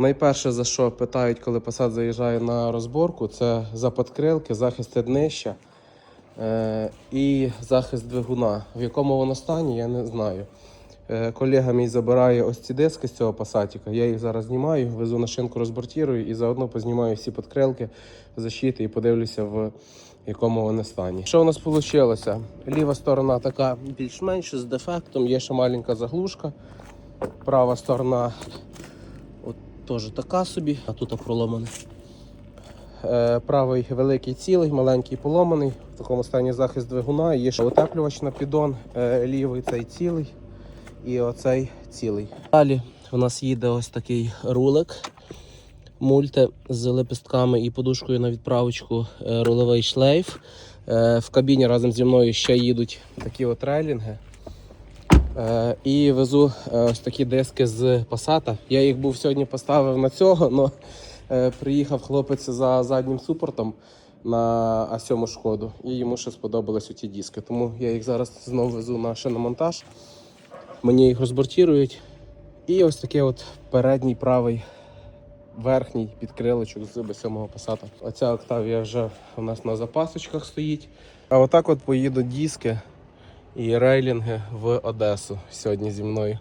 Найперше, за що питають, коли посад заїжджає на розборку, це за подкрилки, захист днища е, і захист двигуна. В якому воно стані, я не знаю. Е, колега мій забирає ось ці диски з цього пасатіка. Я їх зараз знімаю, везу на шинку, розбортірую і заодно познімаю всі подкрилки, защити і подивлюся, в якому вони стані. Що у нас вийшло? Ліва сторона така більш-менш з дефектом, є ще маленька заглушка. Права сторона теж така собі, а тут проломана. Е, правий великий цілий, маленький поломаний. В такому стані захист двигуна. Є ще утеплювач на піддон, е, лівий цей цілий і оцей цілий. Далі у нас їде ось такий рулик. Мульти з лепестками і подушкою на відправочку е, рулевий шлейф. Е, В кабіні разом зі мною ще їдуть такі от рейлінги. Е, І везу е, ось такі диски з Passat. Я їх був сьогодні поставив на цього, але приїхав хлопець за заднім супортом на А7 шкоду, і йому ще сподобались ті диски. Тому я їх зараз знову везу на шиномонтаж. Мені їх розбортірують. І ось такий от передній правий верхній підкрилочок з B7 Passat. Оця Octavia вже у нас на запасочках стоїть. А отак от поїдуть диски і рейлінги в Одесу сьогодні зі мною.